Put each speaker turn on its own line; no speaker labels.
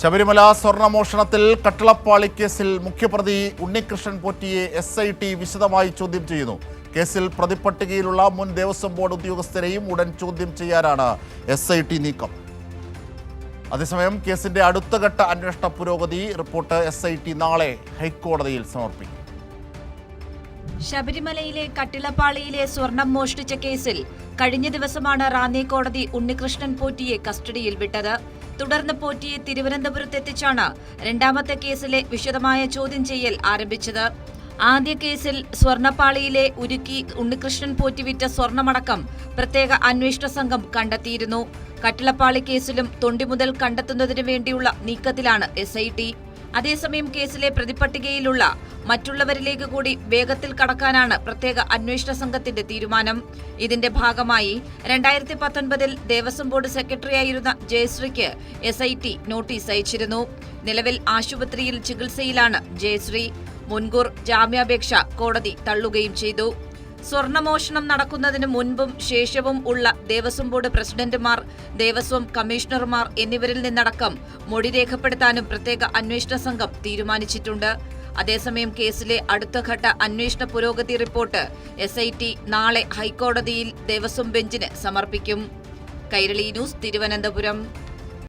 ശബരിമല സ്വർണമോഷണത്തിൽ കട്ടളപ്പാളി കേസിൽ മുഖ്യപ്രതി ഉണ്ണികൃഷ്ണൻ പോറ്റിയെ എസ് ഐ ടി വിശദമായി ചോദ്യം ചെയ്യുന്നു. കേസിൽ പ്രതിപ്പട്ടികയിലുള്ള മുൻ ദേവസ്വം ബോർഡ് ഉദ്യോഗസ്ഥരെയും ഉടൻ ചോദ്യം ചെയ്യാനാണ് എസ് ഐ ടി നീക്കം. അതേസമയം കേസിന്റെ അടുത്ത ഘട്ട അന്വേഷണ പുരോഗതി റിപ്പോർട്ട് എസ് ഐ ടി നാളെ ഹൈക്കോടതിയിൽ സമർപ്പിക്കും.
ശബരിമലയിലെ കട്ടിളപ്പാളിയിലെ സ്വർണം മോഷ്ടിച്ച കേസിൽ കഴിഞ്ഞ ദിവസമാണ് റാന്നി കോടതി ഉണ്ണികൃഷ്ണൻ പോറ്റിയെ കസ്റ്റഡിയിൽ വിട്ടത്. തുടർന്ന് പോറ്റിയെ തിരുവനന്തപുരത്തെത്തിച്ചാണ് രണ്ടാമത്തെ കേസിലെ വിശദമായ ചോദ്യം ചെയ്യൽ ആരംഭിച്ചത്. ആദ്യ കേസിൽ സ്വർണപ്പാളിയിലെ ഉരുക്കി ഉണ്ണികൃഷ്ണൻ പോറ്റിവിറ്റ സ്വർണമടക്കം പ്രത്യേക അന്വേഷണ സംഘം കണ്ടെത്തിയിരുന്നു. കട്ടിളപ്പാളി കേസിലും തൊണ്ടി മുതൽ കണ്ടെത്തുന്നതിനു വേണ്ടിയുള്ള നീക്കത്തിലാണ് എസ് അതേസമയം കേസിലെ പ്രതിപട്ടികയിലുള്ള മറ്റുള്ളവരിലേക്ക് കൂടി വേഗത്തിൽ കടക്കാനാണ് പ്രത്യേക അന്വേഷണ സംഘത്തിന്റെ തീരുമാനം. ഇതിന്റെ ഭാഗമായി രണ്ടായിരത്തി പത്തൊൻപതിൽ ദേവസ്വം ബോർഡ് സെക്രട്ടറിയായിരുന്ന ജയശ്രീക്ക് എസ് നോട്ടീസ് അയച്ചിരുന്നു. നിലവിൽ ആശുപത്രിയിൽ ചികിത്സയിലാണ് ജയശ്രീ. മുൻകൂർ ജാമ്യാപേക്ഷ കോടതി തള്ളുകയും ചെയ്തു. സ്വർണമോഷണം നടക്കുന്നതിന് മുൻപും ശേഷവും ഉള്ള ദേവസ്വം ബോർഡ് പ്രസിഡന്റുമാർ ദേവസ്വം കമ്മീഷണർമാർ എന്നിവരിൽ നിന്നടക്കം മൊഴി രേഖപ്പെടുത്താനും പ്രത്യേക അന്വേഷണ സംഘം തീരുമാനിച്ചിട്ടുണ്ട്. അതേസമയം കേസിലെ അടുത്തഘട്ട അന്വേഷണ പുരോഗതി റിപ്പോർട്ട് എസ് നാളെ ഹൈക്കോടതിയിൽ ദേവസ്വം ബെഞ്ചിന് സമർപ്പിക്കും. കൈരളി ന്യൂസ് തിരുവനന്തപുരം.